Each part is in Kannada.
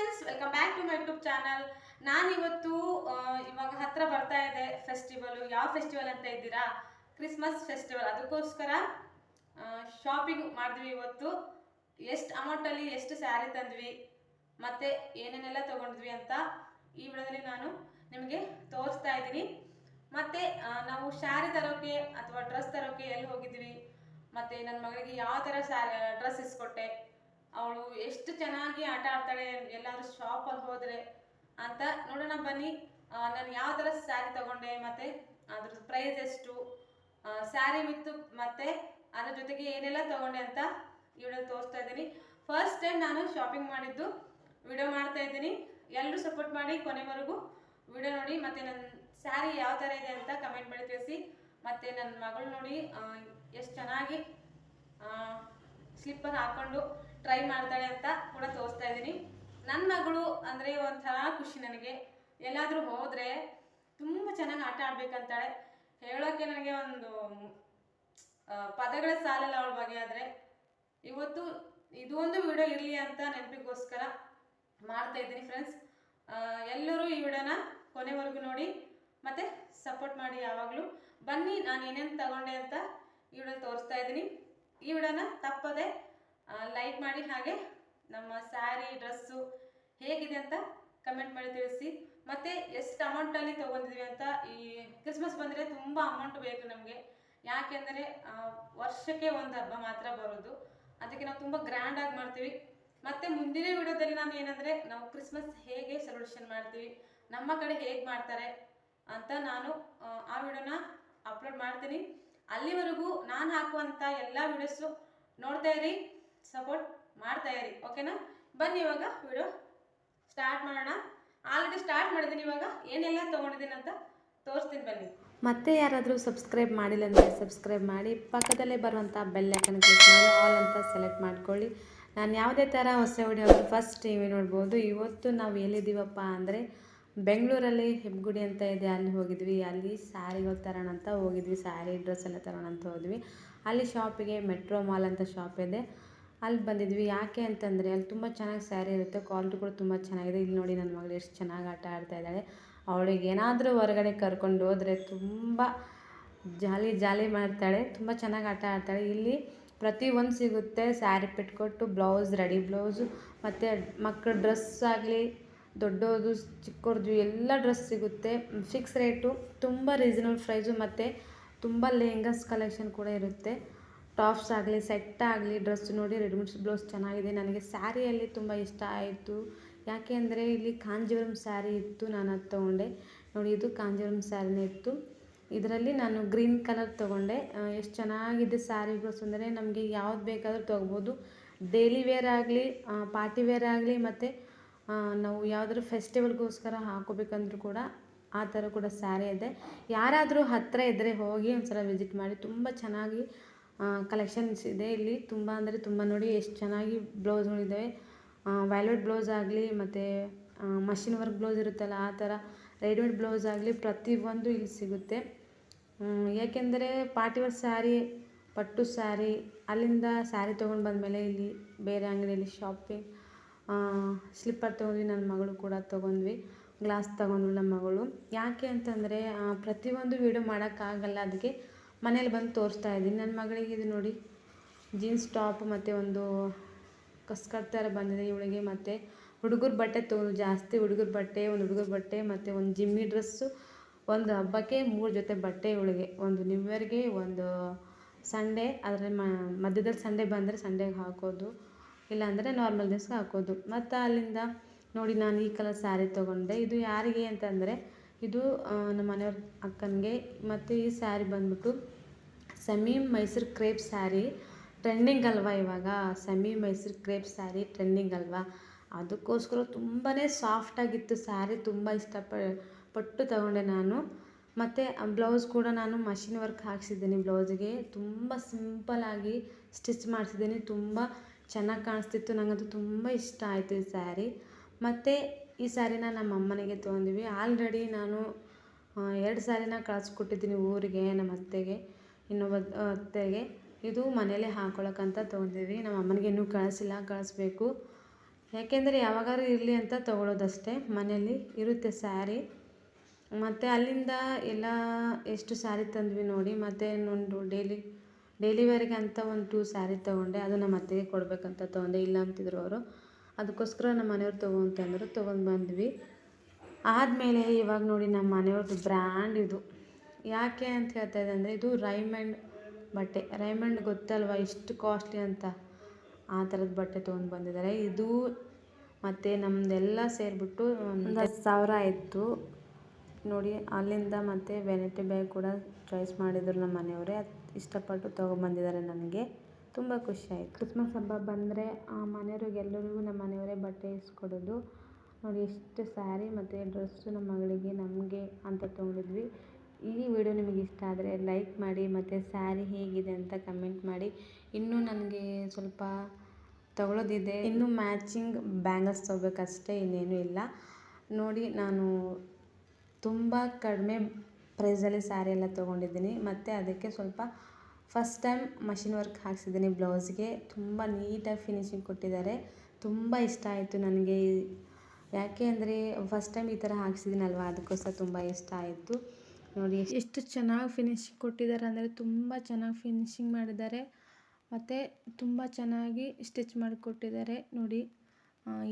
Friends welcome back to my YouTube channel ನಾನಿವತ್ತು ಇವಾಗ ಹತ್ರ ಬರ್ತಾ ಇದೆ ಫೆಸ್ಟಿವಲ್ ಯಾವ ಫೆಸ್ಟಿವಲ್ ಅಂತ ಇದ್ದೀರಾ? ಕ್ರಿಸ್ಮಸ್ ಫೆಸ್ಟಿವಲ್ ಅದಕ್ಕೋಸ್ಕರ ಶಾಪಿಂಗ್ ಮಾಡಿದ್ವಿ ಇವತ್ತು. ಎಷ್ಟು ಅಮೌಂಟಲ್ಲಿ ಎಷ್ಟು ಸ್ಯಾರಿ ತಂದ್ವಿ, ಮತ್ತು ಏನೇನೆಲ್ಲ ತೊಗೊಂಡ್ವಿ ಅಂತ ಈ ವಿಡಿಯೋದಲ್ಲಿ ನಾನು ನಿಮಗೆ ತೋರಿಸ್ತಾ ಇದ್ದೀನಿ. ಮತ್ತು ನಾವು ಸ್ಯಾರಿ ತರೋಕ್ಕೆ ಅಥವಾ ಡ್ರೆಸ್ ತರೋಕ್ಕೆ ಎಲ್ಲಿ ಹೋಗಿದ್ವಿ? ಮತ್ತು ನನ್ನ ಮಗಳಿಗೆ ಯಾವ ಥರ ಸ್ಯಾರಿ ಡ್ರೆಸ್ ಇಸ್ಕೊಟ್ಟೆ? ಅವಳು ಎಷ್ಟು ಚೆನ್ನಾಗಿ ಆಟ ಆಡ್ತಾಳೆ, ಎಲ್ಲಾದ್ರೂ ಶಾಪಲ್ಲಿ ಹೋದರೆ ಅಂತ ನೋಡೋಣ ಬನ್ನಿ. ನಾನು ಯಾವ ಥರ ಸ್ಯಾರಿ ತಗೊಂಡೆ ಮತ್ತು ಅದ್ರ ಪ್ರೈಸ್ ಎಷ್ಟು? ಸ್ಯಾರಿ ವಿತ್ತು ಮತ್ತು ಅದ್ರ ಜೊತೆಗೆ ಏನೆಲ್ಲ ತಗೊಂಡೆ ಅಂತ ವಿಡಿಯೋ ತೋರಿಸ್ತಾ ಇದ್ದೀನಿ. ಫಸ್ಟ್ ಟೈಮ್ ನಾನು ಶಾಪಿಂಗ್ ಮಾಡಿದ್ದು ವಿಡಿಯೋ ಮಾಡ್ತಾ ಇದ್ದೀನಿ. ಎಲ್ಲರೂ ಸಪೋರ್ಟ್ ಮಾಡಿ ಕೊನೆವರೆಗೂ ವಿಡಿಯೋ ನೋಡಿ, ಮತ್ತು ನನ್ನ ಸ್ಯಾರಿ ಯಾವ ಥರ ಇದೆ ಅಂತ ಕಮೆಂಟ್ ಮಾಡಿ ತಿಳಿಸಿ. ಮತ್ತು ನನ್ನ ಮಗಳು ನೋಡಿ ಎಷ್ಟು ಚೆನ್ನಾಗಿ ಸ್ಲಿಪ್ಪರ್ ಹಾಕೊಂಡು ಟ್ರೈ ಮಾಡ್ತಾಳೆ ಅಂತ ಕೂಡ ತೋರಿಸ್ತಾ ಇದ್ದೀನಿ. ನನ್ನ ಮಗಳು ಅಂದರೆ ಒಂಥರ ಖುಷಿ ನನಗೆ. ಎಲ್ಲಾದರೂ ಹೋದರೆ ತುಂಬ ಚೆನ್ನಾಗಿ ಆಟ ಆಡ್ಬೇಕಂತಾಳೆ. ಹೇಳೋಕ್ಕೆ ನನಗೆ ಒಂದು ಪದಗಳ ಸಾಲಲ್ಲ ಅವಳ ಬಗ್ಗೆ ಆದರೆ ಇವತ್ತು ಇದು ಒಂದು ವಿಡಿಯೋ ಇರಲಿ ಅಂತ ನೆನಪಿಗೋಸ್ಕರ ಮಾಡ್ತಾ ಇದ್ದೀನಿ ಫ್ರೆಂಡ್ಸ್ ಎಲ್ಲರೂ ಈ ವಿಡಿಯೋನ ಕೊನೆವರೆಗೂ ನೋಡಿ. ಮತ್ತು ಸಪೋರ್ಟ್ ಮಾಡಿ ಯಾವಾಗಲೂ. ಬನ್ನಿ, ನಾನು ಏನೇನು ತಗೊಂಡೆ ಅಂತ ಈ ವಿಡಿಯೋ ತೋರಿಸ್ತಾ ಇದ್ದೀನಿ. ಈ ವಿಡಿಯೋನ ತಪ್ಪದೆ ಲೈಕ್ ಮಾಡಿ ಹಾಗೆ ನಮ್ಮ ಸ್ಯಾರಿ ಡ್ರೆಸ್ಸು ಹೇಗಿದೆ ಅಂತ ಕಮೆಂಟ್ ಮಾಡಿ ತಿಳಿಸಿ. ಮತ್ತು ಎಷ್ಟು ಅಮೌಂಟಲ್ಲಿ ತೊಗೊಂಡಿದ್ವಿ ಅಂತ ಈ ಕ್ರಿಸ್ಮಸ್ ಬಂದರೆ ತುಂಬ ಅಮೌಂಟ್ ಬೇಕು ನಮಗೆ. ಯಾಕೆಂದರೆ ವರ್ಷಕ್ಕೆ ಒಂದು ಹಬ್ಬ ಮಾತ್ರ ಬರೋದು. ಅದಕ್ಕೆ ನಾವು ತುಂಬ ಗ್ರ್ಯಾಂಡಾಗಿ ಮಾಡ್ತೀವಿ. ಮತ್ತು ಮುಂದಿನ ವಿಡಿಯೋದಲ್ಲಿ ನಾನು ಏನಂದರೆ ನಾವು ಕ್ರಿಸ್ಮಸ್ ಹೇಗೆ ಸೆಲೆಬ್ರೇಷನ್ ಮಾಡ್ತೀವಿ ನಮ್ಮ ಕಡೆ ಹೇಗೆ ಮಾಡ್ತಾರೆ ಅಂತ ನಾನು ಆ, ವಿಡಿಯೋನ ಅಪ್ಲೋಡ್ ಮಾಡ್ತೀನಿ. ಅಲ್ಲಿವರೆಗೂ ನಾನು ಹಾಕುವಂಥ ಎಲ್ಲ ವಿಡಿಯೋಸು ನೋಡ್ತಾ ಇರಿ. ಸಪೋರ್ಟ್ ಮಾಡ್ತಾ ಇರಿ ಓಕೆನಾ ಬನ್ನಿ ಇವಾಗ ವಿಡಿಯೋ ಸ್ಟಾರ್ಟ್ ಮಾಡೋಣ. ಆಲ್ರೆಡಿ ಸ್ಟಾರ್ಟ್ ಮಾಡಿದ್ದೀನಿ ಇವಾಗ, ಏನೆಲ್ಲ ತೊಗೊಂಡಿದ್ದೀನಿ ಅಂತ ತೋರಿಸ್ತೀನಿ ಬನ್ನಿ. ಮತ್ತೆ ಯಾರಾದರೂ ಸಬ್ಸ್ಕ್ರೈಬ್ ಮಾಡಿಲ್ಲ ಅಂದರೆ ಸಬ್ಸ್ಕ್ರೈಬ್ ಮಾಡಿ, ಪಕ್ಕದಲ್ಲೇ ಬರುವಂಥ ಬೆಲ್ಲೈಕನ್ ಕ್ಲಿಕ್ ಮಾಡಿ ಆಲ್ ಅಂತ ಸೆಲೆಕ್ಟ್ ಮಾಡ್ಕೊಳ್ಳಿ. ನಾನು ಯಾವುದೇ ಥರ ಹೊಸ ವಿಡಿಯೋ ಫಸ್ಟ್ ಟಿ ವಿ ನೋಡ್ಬೋದು. ಇವತ್ತು ನಾವು ಎಲ್ಲಿದ್ದೀವಪ್ಪ ಅಂದರೆ ಬೆಂಗಳೂರಲ್ಲಿ ಹೆಬ್ಗುಡಿ ಅಂತ ಇದೆ, ಅಲ್ಲಿ ಹೋಗಿದ್ವಿ. ಅಲ್ಲಿ ಸ್ಯಾರಿಗಳು ತರೋಣ ಅಂತ ಹೋಗಿದ್ವಿ. ಸ್ಯಾರಿ ಡ್ರೆಸ್ ಎಲ್ಲ ತರೋಣ ಅಂತ ಹೋದ್ವಿ. ಅಲ್ಲಿ ಶಾಪಿಗೆ ಮೆಟ್ರೋ ಮಾಲ್ ಅಂತ ಶಾಪ್ ಇದೆ. ಅಲ್ಲಿ ಬಂದಿದ್ವಿ. ಯಾಕೆ ಅಂತಂದರೆ ಅಲ್ಲಿ ತುಂಬ ಚೆನ್ನಾಗಿ ಸ್ಯಾರಿ ಇರುತ್ತೆ. ಕ್ವಾಲಿಟಿ ಕೂಡ ತುಂಬ ಚೆನ್ನಾಗಿದೆ. ಇಲ್ಲಿ ನೋಡಿ ನನ್ನ ಮಗಳು ಎಷ್ಟು ಚೆನ್ನಾಗಿ ಆಟ ಆಡ್ತಾ ಇದ್ದಾಳೆ. ಅವಳಿಗೆ ಏನಾದರೂ ಹೊರಗಡೆ ಕರ್ಕೊಂಡು ಹೋದರೆ ತುಂಬ ಜಾಲಿ ಜಾಲಿ ಮಾಡ್ತಾಳೆ. ತುಂಬ ಚೆನ್ನಾಗಿ ಆಟ ಆಡ್ತಾಳೆ. ಇಲ್ಲಿ ಪ್ರತಿಯೊಂದು ಸಿಗುತ್ತೆ sari petticoat blouse ready blouse ಮತ್ತು ಮಕ್ಕಳ ಡ್ರೆಸ್ ಆಗಲಿ, ದೊಡ್ಡೋದು ಚಿಕ್ಕವ್ರದ್ದು ಎಲ್ಲ ಡ್ರೆಸ್ ಸಿಗುತ್ತೆ. ಫಿಕ್ಸ್ ರೇಟು ತುಂಬ ರೀಸನಬಲ್ ಪ್ರೈಸು ಮತ್ತು ತುಂಬ ಲೆಹಂಗಾಸ್ ಕಲೆಕ್ಷನ್ ಕೂಡ ಇರುತ್ತೆ. ಟಾಪ್ಸ್ ಆಗಲಿ, ಸೆಟ್ ಆಗಲಿ, ಡ್ರೆಸ್ ನೋಡಿ ರೆಡಿಮೇಡ್ಸ್ ಬ್ಲೌಸ್ ಚೆನ್ನಾಗಿದೆ. ನನಗೆ ಸ್ಯಾರಿಯಲ್ಲಿ ತುಂಬ ಇಷ್ಟ ಆಯಿತು. ಯಾಕೆ ಅಂದರೆ ಇಲ್ಲಿ ಕಾಂಜೀವರಂ ಸ್ಯಾರಿ ಇತ್ತು ನಾನು ಅದು ತೊಗೊಂಡೆ. ನೋಡಿ ಇದು ಕಾಂಜೀವರಂ ಸ್ಯಾರಿನೇ ಇತ್ತು. ಇದರಲ್ಲಿ ನಾನು ಗ್ರೀನ್ ಕಲರ್ ತೊಗೊಂಡೆ. ಎಷ್ಟು ಚೆನ್ನಾಗಿದೆ ಸ್ಯಾರಿ ಬ್ಲೌಸ್ ಅಂದರೆ ನಮಗೆ ಯಾವ್ದು ಬೇಕಾದರೂ ತೊಗೋಬೋದು. ಡೈಲಿ ವೇರ್ ಆಗಲಿ ಪಾರ್ಟಿ ವೇರ್ ಆಗಲಿ ಮತ್ತು ನಾವು ಯಾವುದಾದ್ರು ಫೆಸ್ಟಿವಲ್ಗೋಸ್ಕರ ಹಾಕೋಬೇಕಂದ್ರೂ ಕೂಡ ಆ ಥರ ಕೂಡ ಸ್ಯಾರಿ ಇದೆ. ಯಾರಾದರೂ ಹತ್ತಿರ ಇದ್ದರೆ ಹೋಗಿ ಒಂದು ಸಲ ವಿಸಿಟ್ ಮಾಡಿ. ತುಂಬ ಚೆನ್ನಾಗಿ ಕಲೆಕ್ಷನ್ಸ್ ಇದೆ ಇಲ್ಲಿ. ತುಂಬ ಅಂದರೆ ತುಂಬ ನೋಡಿ ಎಷ್ಟು ಚೆನ್ನಾಗಿ ಬ್ಲೌಸ್ಗಳಿದ್ದಾವೆ ವ್ಯಾಲ್ಯೂಡ್ ಬ್ಲೌಸ್ ಆಗಲಿ ಮತ್ತು ಮಷಿನ್ ವರ್ಕ್ ಬ್ಲೌಸ್ ಇರುತ್ತಲ್ಲ, ಆ ಥರ ರೆಡಿಮೇಡ್ ಬ್ಲೌಸ್ ಆಗಲಿ ಪ್ರತಿಯೊಂದು ಇಲ್ಲಿ ಸಿಗುತ್ತೆ. ಏಕೆಂದರೆ ಪಾರ್ಟಿವೇರ್ ಸ್ಯಾರಿ ಪಟ್ಟು ಸ್ಯಾರಿ ಅಲ್ಲಿಂದ ಸ್ಯಾರಿ ತೊಗೊಂಡು ಬಂದಮೇಲೆ ಇಲ್ಲಿ ಬೇರೆ ಅಂಗಡಿಯಲ್ಲಿ ಶಾಪಿಂಗ್ ಸ್ಲಿಪ್ಪರ್ ತೊಗೊಂಡ್ವಿ ನನ್ನ ಮಗಳು ಕೂಡ ತೊಗೊಂಡ್ವಿ ಗ್ಲಾಸ್ ತೊಗೊಂಡ್ವಿ ನಮ್ಮ ಮಗಳು. ಯಾಕೆ ಅಂತಂದರೆ ಪ್ರತಿಯೊಂದು ವೀಡಿಯೋ ಮಾಡೋಕ್ಕಾಗಲ್ಲ, ಅದಕ್ಕೆ ಮನೇಲಿ ಬಂದು ತೋರಿಸ್ತಾ ಇದ್ದೀನಿ. ನನ್ನ ಮಗಳಿಗೆ ಇದು ನೋಡಿ. ಜೀನ್ಸ್ ಟಾಪ್ ಮತ್ತು ಒಂದು ಕಸ್ಕಟ್ ಥರ ಬಂದಿದೆ. ಇವಳಿಗೆ ಮತ್ತು ಹುಡುಗರ ಬಟ್ಟೆ ತೊಗೊಂಡು ಜಾಸ್ತಿ ಹುಡುಗರ ಬಟ್ಟೆ, ಒಂದು ಹುಡುಗರ ಬಟ್ಟೆ ಮತ್ತು ಒಂದು ಜಿಮ್ಮಿ ಡ್ರೆಸ್ಸು, ಒಂದು ಹಬ್ಬಕ್ಕೆ ಮೂರು ಜೊತೆ ಬಟ್ಟೆ ಇವಳಿಗೆ. ಒಂದು ನ್ಯೂ ಇಯರ್ಗೆ ಒಂದು ಸಂಡೇ ಅದರ ಮಧ್ಯದಲ್ಲಿ ಸಂಡೇ ಬಂದರೆ ಸಂಡೇಗೆ ಹಾಕೋದು. ಇಲ್ಲಾಂದರೆ ನಾರ್ಮಲ್ ದಿವ್ಸಕ್ಕೆ ಹಾಕೋದು. ಮತ್ತು ಅಲ್ಲಿಂದ ನೋಡಿ ನಾನು ಈ ಕಲರ್ ಸ್ಯಾರಿ ತೊಗೊಂಡೆ. ಇದು ಯಾರಿಗೆ ಅಂತಂದರೆ ಇದು ನಮ್ಮ ಮನೆಯವ್ರ ಅಕ್ಕನಿಗೆ. ಮತ್ತು ಈ ಸ್ಯಾರಿ ಬಂದ್ಬಿಟ್ಟು semi Mysore crepe sari. Trending ಅಲ್ವಾ ಇವಾಗ? Semi Mysore crepe sari trending ಅಲ್ವಾ? ಅದಕ್ಕೋಸ್ಕರ ತುಂಬಾ ಸಾಫ್ಟಾಗಿತ್ತು ಸ್ಯಾರಿ. ತುಂಬ ಇಷ್ಟಪ ಪಟ್ಟು ತಗೊಂಡೆ ನಾನು. ಮತ್ತು ಬ್ಲೌಸ್ ಕೂಡ ನಾನು ಮಷಿನ್ ವರ್ಕ್ ಹಾಕ್ಸಿದ್ದೀನಿ ಬ್ಲೌಸಿಗೆ. ತುಂಬ ಸಿಂಪಲಾಗಿ ಸ್ಟಿಚ್ ಮಾಡಿಸಿದ್ದೀನಿ. ತುಂಬ ಚೆನ್ನಾಗಿ ಕಾಣಿಸ್ತಿತ್ತು. ನನಗಂತೂ ತುಂಬ ಇಷ್ಟ ಆಯಿತು ಈ ಸ್ಯಾರಿ. ಮತ್ತು ಈ ಸ್ಯಾರಿನ ನಮ್ಮ ಅಮ್ಮನಿಗೆ ತೊಗೊಂಡ್ವಿ. ಆಲ್ರೆಡಿ ನಾನು ಎರಡು ಸ್ಯಾರಿನ ಕಳಿಸ್ಕೊಟ್ಟಿದ್ದೀನಿ ಊರಿಗೆ, ನಮ್ಮ ಅತ್ತೆಗೆ ಇನ್ನೊಬ್ಬ ಅತ್ತೆಗೆ. ಇದು ಮನೇಲೆ ಹಾಕೊಳ್ಳೋಕ್ಕಂತ ತೊಗೊಂಡಿದ್ವಿ ನಮ್ಮ ಅಮ್ಮನಿಗೆ ಇನ್ನೂ ಕಳಿಸಿಲ್ಲ, ಕಳಿಸ್ಬೇಕು. ಯಾಕೆಂದರೆ ಯಾವಾಗಾದ್ರೂ ಇರಲಿ ಅಂತ ತೊಗೊಳೋದಷ್ಟೇ. ಮನೆಯಲ್ಲಿ ಇರುತ್ತೆ ಸ್ಯಾರಿ. ಮತ್ತು ಅಲ್ಲಿಂದ ಎಲ್ಲ ಎಷ್ಟು ಸ್ಯಾರಿ ತಂದ್ವಿ ನೋಡಿ, ಮತ್ತು ಒಂದು ಡೈಲಿ ಡೈಲಿ ವೇರಿಗೆ ಅಂತ ಒಂದು ಟೂ ಸ್ಯಾರಿ ತೊಗೊಂಡೆ. ಅದು ನಮ್ಮ ಅತ್ತೆಗೆ ಕೊಡಬೇಕಂತ ತೊಗೊಂಡೆ. ಇಲ್ಲ ಅಂತಿದ್ರು ಅವರು. ಅದಕ್ಕೋಸ್ಕರ ನಮ್ಮ ಮನೆಯವ್ರು ತೊಗೊಂತಂದರು ತೊಗೊಂಡು ಬಂದ್ವಿ. ಆದಮೇಲೆ ಇವಾಗ ನೋಡಿ ನಮ್ಮ ಮನೆಯವ್ರದ್ದು ಬ್ರ್ಯಾಂಡ್ ಇದು. ಯಾಕೆ ಅಂತ ಹೇಳ್ತಾ ಇದೆ ಅಂದರೆ ಇದು ರೈಮಂಡ್ ಬಟ್ಟೆ. ರೈಮಂಡ್ ಗೊತ್ತಲ್ವ ಇಷ್ಟು ಕಾಸ್ಟ್ಲಿ ಅಂತ? ಆ ಥರದ ಬಟ್ಟೆ ತೊಗೊಂಡು ಬಂದಿದ್ದಾರೆ. ಇದು ಮತ್ತು ನಮ್ಮದೆಲ್ಲ ಸೇರಿಬಿಟ್ಟು ಒಂದು ಹತ್ತು ಸಾವಿರ ಆಯಿತು. ನೋಡಿ, ಅಲ್ಲಿಂದ ಮತ್ತು ವೆನಿಟಿ ಬ್ಯಾಗ್ ಕೂಡ ಚಾಯ್ಸ್ ಮಾಡಿದ್ರು ನಮ್ಮ ಮನೆಯವರೇ. ಇಷ್ಟಪಟ್ಟು ತೊಗೊಂಬಂದಿದ್ದಾರೆ ನನಗೆ ತುಂಬ ಖುಷಿ ಆಯಿತು. ಕ್ರಿಸ್ಮಸ್ ಹಬ್ಬ ಬಂದರೆ ಮನೆಯವ್ರಿಗೆಲ್ಲರಿಗೂ ನಮ್ಮ ಮನೆಯವರೇ ಬಟ್ಟೆ ಇಸ್ಕೊಡೋದು. ನೋಡಿ ಎಷ್ಟು ಸ್ಯಾರಿ ಮತ್ತು ಡ್ರೆಸ್ಸು ನಮ್ಮ ಮಗಳಿಗೆ ನಮಗೆ ಅಂತ ತೊಗೊಂಡಿದ್ವಿ. ಈ ವಿಡಿಯೋ ನಿಮಗೆ ಇಷ್ಟ ಆದರೆ ಲೈಕ್ ಮಾಡಿ ಮತ್ತು ಸ್ಯಾರಿ ಹೇಗಿದೆ ಅಂತ ಕಮೆಂಟ್ ಮಾಡಿ. ಇನ್ನೂ ನನಗೆ ಸ್ವಲ್ಪ ತಗೊಳ್ಳೋದಿದೆ ಇನ್ನೂ ಮ್ಯಾಚಿಂಗ್ ಬ್ಯಾಂಗಲ್ಸ್ ತೊಗೋಬೇಕಷ್ಟೇ ಇನ್ನೇನು ಇಲ್ಲ. ನೋಡಿ ನಾನು ತುಂಬ ಕಡಿಮೆ ಪ್ರೈಸಲ್ಲಿ ಸ್ಯಾರಿ ಎಲ್ಲ ತೊಗೊಂಡಿದ್ದೀನಿ. ಮತ್ತು ಅದಕ್ಕೆ ಸ್ವಲ್ಪ ಫಸ್ಟ್ ಟೈಮ್ ಮಷಿನ್ ವರ್ಕ್ ಹಾಕ್ಸಿದ್ದೀನಿ ಬ್ಲೌಸ್ಗೆ. ತುಂಬ ನೀಟಾಗಿ ಫಿನಿಶಿಂಗ್ ಕೊಟ್ಟಿದ್ದಾರೆ. ತುಂಬ ಇಷ್ಟ ಆಯಿತು ನನಗೆ. ಯಾಕೆ ಅಂದರೆ ಫಸ್ಟ್ ಟೈಮ್ ಈ ಥರ ಹಾಕ್ಸಿದ್ದೀನಲ್ವ? ಅದಕ್ಕೋಸ್ಕರ ತುಂಬ ಇಷ್ಟ ಆಯಿತು. ನೋಡಿ, ಎಷ್ಟು ಚೆನ್ನಾಗಿ ಫಿನಿಶಿಂಗ್ ಕೊಟ್ಟಿದ್ದಾರೆ ಅಂದರೆ ತುಂಬ ಚೆನ್ನಾಗಿ ಫಿನಿಶಿಂಗ್ ಮಾಡಿದ್ದಾರೆ. ಮತ್ತು ತುಂಬ ಚೆನ್ನಾಗಿ ಸ್ಟಿಚ್ ಮಾಡಿಕೊಟ್ಟಿದ್ದಾರೆ. ನೋಡಿ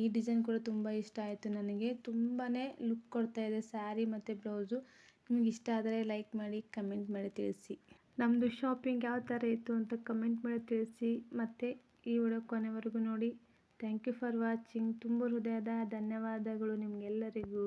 ಈ ಡಿಸೈನ್ ಕೂಡ ತುಂಬ ಇಷ್ಟ ಆಯಿತು ನನಗೆ. ತುಂಬಾ ಲುಕ್ ಕೊಡ್ತಾಯಿದೆ ಸ್ಯಾರಿ ಮತ್ತು ಬ್ಲೌಸು. ನಿಮಗೆ ಇಷ್ಟ ಆದರೆ ಲೈಕ್ ಮಾಡಿ ಕಮೆಂಟ್ ಮಾಡಿ ತಿಳಿಸಿ. ನಮ್ಮದು ಶಾಪಿಂಗ್ ಯಾವ ಥರ ಇತ್ತು ಅಂತ ಕಮೆಂಟ್ ಮಾಡಿ ತಿಳಿಸಿ. ಮತ್ತು ಈ ವಿಡಿಯೋ ಕೊನೆವರೆಗೂ ನೋಡಿ. ಥ್ಯಾಂಕ್ ಯು ಫಾರ್ ವಾಚಿಂಗ್ ತುಂಬ ಹೃದಯದ ಧನ್ಯವಾದಗಳು ನಿಮಗೆಲ್ಲರಿಗೂ.